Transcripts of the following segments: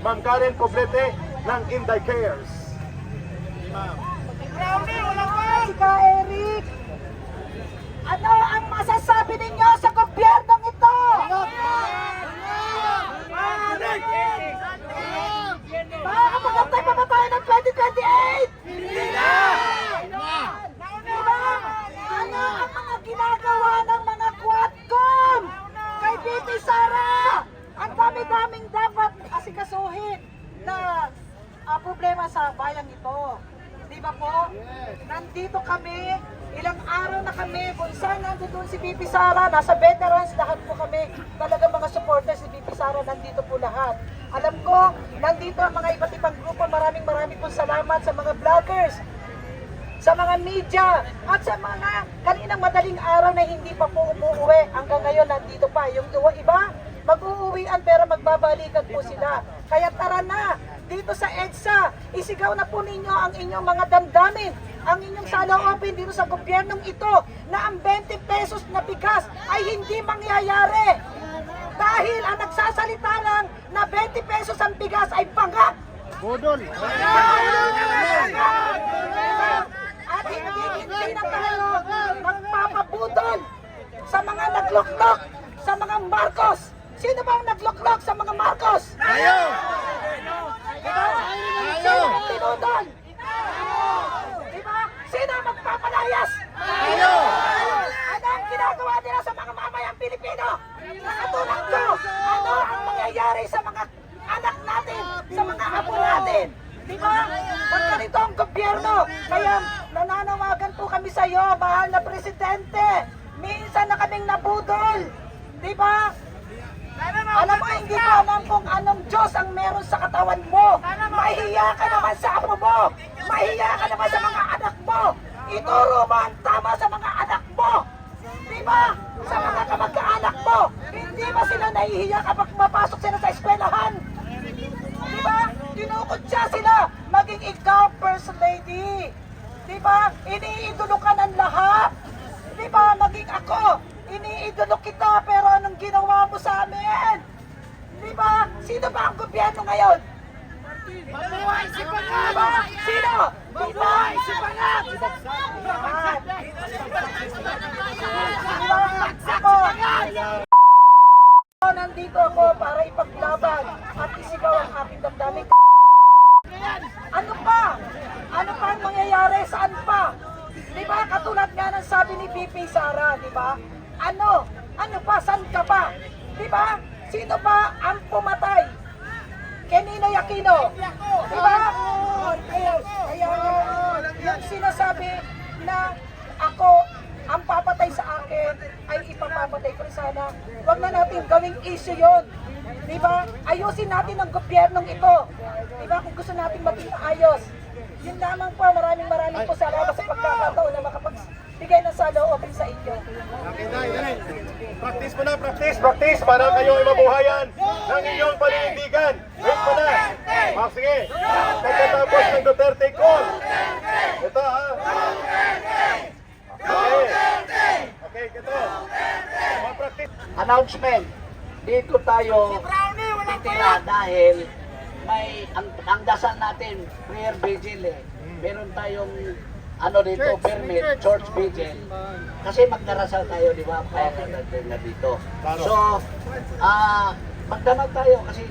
Ma'am Karen Poblete ng Inday Cares. Sika Eric, ano ang masasabi ninyo sa gobyernong ito? Makakapagantay pa ba tayo ng 2028? Hindi na! Diba? Ano ang mga ginagawa ng mga Quadcom? Kay BP Sara! Ang dami-daming dapat asikasuhin na ah, problema sa bayang ito. Di ba po? Nandito kami, ilang araw na kami, kung saan nandito si BP Sara, nasa veterans, lahat po kami, talagang mga supporters ni BP Sara, nandito po lahat. Alam ko, nandito ang mga iba't ibang grupo, maraming maraming po salamat sa mga vloggers, sa mga media, at sa mga kaninang madaling araw na hindi pa po umuwi, hanggang ngayon nandito pa. Yung iba, mag-uuwian pero magbabalikan po sila. Kaya tara na, dito sa EDSA, isigaw na po ninyo ang inyong mga damdamin, ang inyong saloobin dito sa gobyernong ito na ang 20 pesos na bigas ay hindi mangyayari. Dahil ang nagsasalita lang na 20 pesos ang bigas ay pangak. Budol! At hindi, hindi na tayo magpapabudol sa mga nagluklok, sa mga Marcos. Sino ba ang nagluklok sa mga Marcos? Tayo! Diba? Sino ang? Diba? Sino ang magpapalayas? Tayo! Ano ang ginagawa nila sa mga mamayang Pilipino? Nakatulad ko, ano ang mangyayari sa mga anak natin, sa mga apo natin? Di ba? Pag ganito ang gobyerno, kaya nananawagan po kami sa iyo, mahal na presidente. Minsan na kaming nabudol. Di ba? Alam mo, hindi ko alam kung anong Diyos ang meron sa katawan mo. Mahiya ka naman sa apo mo. Mahiya ka naman sa mga anak mo. Ituro mo ang tama sa mga anak mo. Di ba? Sa mga kamag-anak mo. Hindi ba sila nahihiya kapag mapasok sila sa eskwelahan? Di ba? Kinukutsa sila. Maging ikaw, First Lady. Di ba? Iniidolo ka ng lahat. Di ba? Maging ako. Iniidolo kita, pero anong ginawa mo sa amin? Ba? Sino ba ang gobyerno ngayon? Mabuhay si Pangat! Diba? Sino? Mabuhay si? Ako! Nandito ako para ipaglaban at isigaw ang aking damdamin. Ano pa? Ano pa ang mangyayari? Saan pa? Di ba? Katulad nga ng sabi ni BP Sara, di ba? Ano? Ano pa? Saan ka pa? Di ba? Sino ba ang pumatay? Kenino Aquino. Di ba? Kaya, kaya yung sinasabi na ako ang papatay sa akin ay ipapapatay ko sana. Huwag na natin gawing issue yon. Di ba? Ayusin natin ang gobyernong ito. Di ba? Kung gusto natin maging ayos. Yun lamang po. Maraming maraming po salamat sa pagkakataon na makapagbigay ng saloobin sa inyo. Practice mo na, practice, practice para kayo ay mabuhayan ng inyong paninindigan. Wait mo na. Ah, sige. Pagkatapos ng Duterte call. Ito ha. Okay. Okay, ito. Mag-practice. announcement. Dito tayo titira dahil may ang, ang dasal natin, prayer vigil eh. Meron tayong ano dito, permit, church vigil. Kasi magdarasal tayo, di ba? Kaya na dito. So, ah, magdamag tayo kasi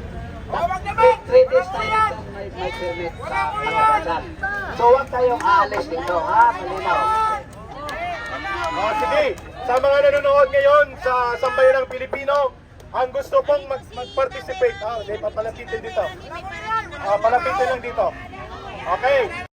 three, three days tayo dito may, may permit sa pagdarasal. So, huwag tayong aalis dito, ha? Malinaw. Oh, sige. Sa mga nanonood ngayon sa Sambayan ng Pilipino, ang gusto pong mag- mag-participate, ah, okay, papalapitin dito. Ah, palapitin lang dito. Okay.